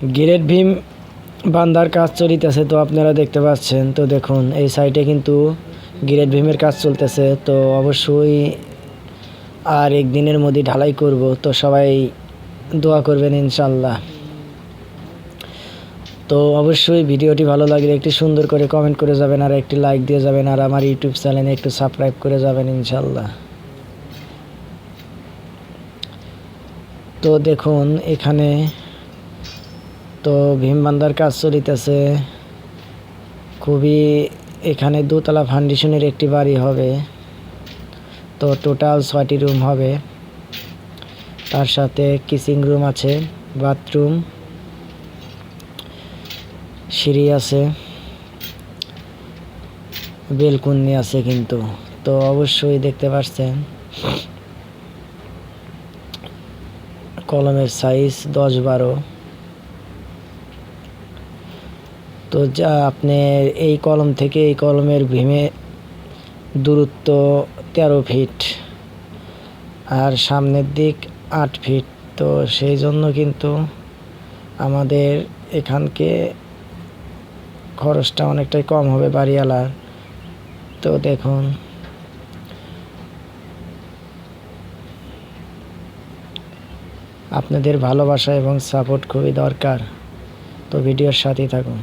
Great Bhim বান্দার কাজ চলিতেছে তো আপনারা দেখতে পাচ্ছেন। তো দেখুন, এই সাইডে কিন্তু গ্রেট ভীমের কাজ চলতেছে। তো অবশ্যই আর একদিনের মধ্যে ঢালাই করব। তো সবাই দোয়া করবেন ইনশাল্লাহ তো অবশ্যই ভিডিওটি ভালো লাগলে একটি সুন্দর করে কমেন্ট করে যাবেন আর একটি লাইক দিয়ে যাবেন আর আমার ইউটিউব চ্যানেলে একটু সাবস্ক্রাইব করে যাবেন ইনশাল্লাহ তো দেখুন, এখানে তো ভীম ভীমবান্দার কাজ চলিতেছে খুবই এখানে দোতলা ফাউন্ডেশনের একটি বাড়ি হবে। তো টোটাল ছয়টি রুম হবে। তার সাথে কিচিং রুম আছে বাথরুম সিঁড়ি আছে বেলকুনি আছে কিন্তু। তো অবশ্যই দেখতে পাচ্ছেন কলমের সাইজ দশ বারো। তো যা আপনি এই কলম থেকে এই কলমের ভীমে দূরত্ব তেরো ফিট আর সামনের দিক আট ফিট তো সেই জন্য কিন্তু আমাদের এখানকে খরচটা অনেকটাই কম হবে বাড়িওয়ালার। তো দেখুন। আপনাদের ভালোবাসা এবং সাপোর্ট খুবই দরকার। তো ভিডিওর সাথেই থাকুন।